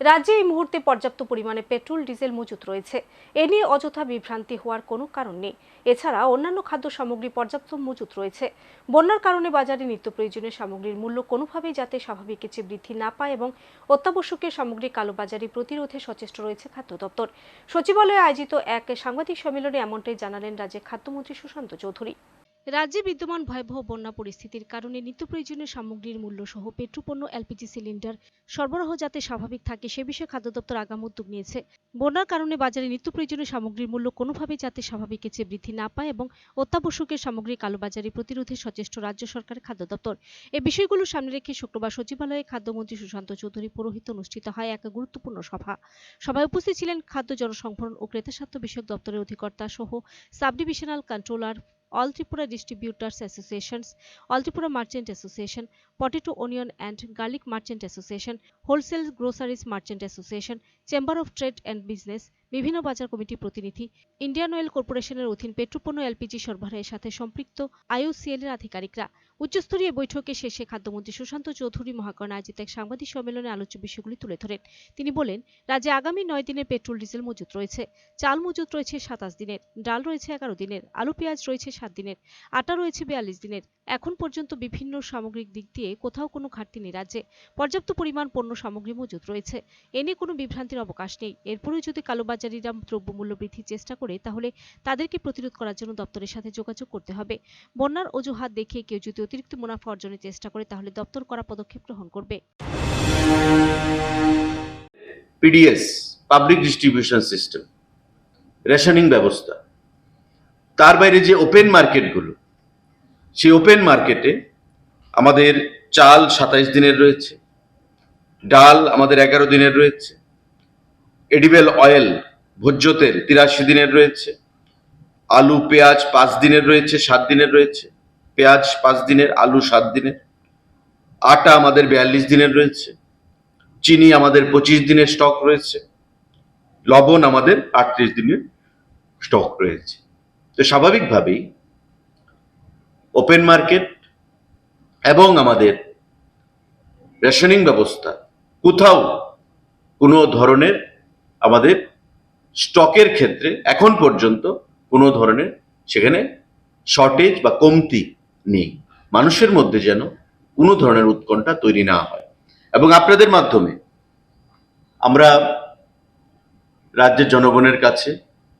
রাজ্যে এই মুহূর্তে পর্যাপ্ত পরিমাণে পেট্রোল, ডিজেল মজুত রয়েছে। এ নিয়ে অযথা বিভ্রান্তি হওয়ার কোনো কারণ নেই। এছাড়া অন্যান্য খাদ্য সামগ্রী পর্যাপ্ত মজুত রয়েছে। বন্যার কারণে বাজারে নিত্য প্রয়োজনীয় সামগ্রীর মূল্য কোনোভাবেই যাতে স্বাভাবিকের চেয়ে বৃদ্ধি না পায় এবং অত্যাবশ্যকীয় সামগ্রী কালোবাজারি প্রতিরোধে সচেষ্ট রয়েছে খাদ্য দপ্তর। সচিবালয়ে আয়োজিত এক সাংবাদিক সম্মেলনে এমনটাই জানালেন রাজ্যের খাদ্যমন্ত্রী সুশান্ত চৌধুরী। রাজ্যে বিদ্যমান ভয়াবহ বন্যা পরিস্থিতির কারণে নিত্য প্রয়োজনীয় সামগ্রীর মূল্য সহ পেট্রোপণ্য, এলপিজি সিলিন্ডার সরবরাহ যাতে স্বাভাবিক থাকে সে বিষয়ে খাদ্য দপ্তর আগাম উদ্যোগ নিয়েছে। বন্যার কারণে বাজারে নিত্য প্রয়োজনীয় সামগ্রীর মূল্য কোনোভাবেই যাতে স্বাভাবিকের চেয়ে বৃদ্ধি না পায় এবং অত্যাবশ্যকীয় সামগ্রী কালোবাজারি প্রতিরোধে সচেষ্ট রাজ্য সরকারের খাদ্য দপ্তর। এই বিষয়গুলো সামনে রেখে শুক্রবার সচিবালয়ে খাদ্যমন্ত্রী সুশান্ত চৌধুরী পৌরোহিত অনুষ্ঠিত হয় এক গুরুত্বপূর্ণ সভা। সভায় উপস্থিত ছিলেন খাদ্য জনসংভরণ ও ক্রেতা স্বার্থ বিষয়ক দপ্তরের অধিকর্তা সহ sub divisional controller all Tripura distributors associations all Tripura merchant association potato onion and garlic merchant association wholesale groceries merchant association chamber of trade and business বিভিন্ন বাজার কমিটি প্রতিনিধি ইন্ডিয়ান অয়েল কর্পোরেশনের অধীন পেট্রোপণ্য এলপিজি সরবরাহের সাথে সম্পৃক্ত আইওসিএল এর আধিকারিকরা। উচ্চস্তরীয় বৈঠকে শেষে খাদ্যমন্ত্রী সুশান্ত চৌধুরী মহাকরণ আয়োজিত এক সাংবাদিক সম্মেলনে আলোচ্য বিষয়গুলি তুলে ধরেন। তিনি বলেন, রাজ্যে আগামী নয় দিনের পেট্রোল, ডিজেল মজুত রয়েছে, চাল মজুত রয়েছে সাতাশ দিনের, ডাল রয়েছে এগারো দিনের, আলু, পেঁয়াজ রয়েছে সাত দিনের, আটা রয়েছে বিয়াল্লিশ দিনের। এখন পর্যন্ত বিভিন্ন সামগ্রিক দিক দিয়ে কোথাও কোনো ঘাটতি নেই রাজ্যে। পর্যাপ্ত পরিমাণ পণ্য সামগ্রী মজুত রয়েছে। এ নিয়ে কোনো বিভ্রান্তির অবকাশ নেই। এরপরেও যদি কালোবাজারিরা দ্রব্যমূল্য বৃদ্ধির চেষ্টা করে, তাহলে তাদেরকে প্রতিরোধ করার জন্য দপ্তরের সাথে যোগাযোগ করতে হবে। বন্যার অজুহাত দেখিয়ে কেউ যদি অতিরিক্ত মুনাফা অর্জনের চেষ্টা করে, তাহলে দপ্তর করা পদক্ষেপ গ্রহণ করবে। PDS public distribution system rationing ব্যবস্থা। তার বাইরে যে ওপেন মার্কেটগুলো সেই ওপেন মার্কেটে আমাদের চাল সাতাইশ দিনের রয়েছে, ডাল আমাদের এগারো দিনের রয়েছে এডিবেল অয়েল ভোজ্য তেল তিরাশি দিনের রয়েছে, আলু, পেঁয়াজ পাঁচ দিনের রয়েছে, সাত দিনের রয়েছে। পেঁয়াজ পাঁচ দিনের, আলু সাত দিনের, আটা আমাদের বিয়াল্লিশ দিনের রয়েছে, চিনি আমাদের পঁচিশ দিনের স্টক রয়েছে, লবণ আমাদের আটত্রিশ দিনের স্টক রয়েছে। তো স্বাভাবিকভাবেই ওপেন মার্কেট এবং আমাদের রেশনিং ব্যবস্থা কোথাও কোনো ধরনের আমাদের স্টকের ক্ষেত্রে এখন পর্যন্ত কোনো ধরনের সেখানে শর্টেজ বা কমতি নেই। মানুষের মধ্যে যেন কোনো ধরনের উৎকণ্ঠা তৈরি না হয়। এবং আপনাদের মাধ্যমে আমরা রাজ্যের জনগণের কাছে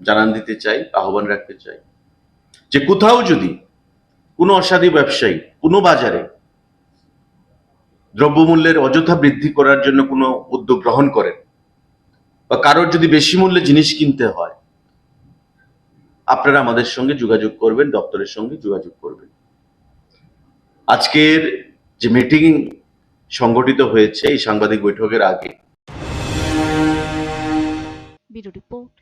জানান দিতে চাই, আহ্বান রাখতে চাই যে কোথাও যদি কোনো অসাধু ব্যবসায়ী কোনো বাজারে দ্রব্যমূল্যের অযথা বৃদ্ধি করার জন্য কোনো উদ্যোগ গ্রহণ করেন বা কারোর যদি বেশি মূল্যে জিনিস কিনতে হয়, আপনারা আমাদের সঙ্গে যোগাযোগ করবেন, দপ্তরের সঙ্গে যোগাযোগ করবেন। আজকের যে মিটিং সংগঠিত হয়েছে এই সাংবাদিক বৈঠকের আগে। রিপোর্ট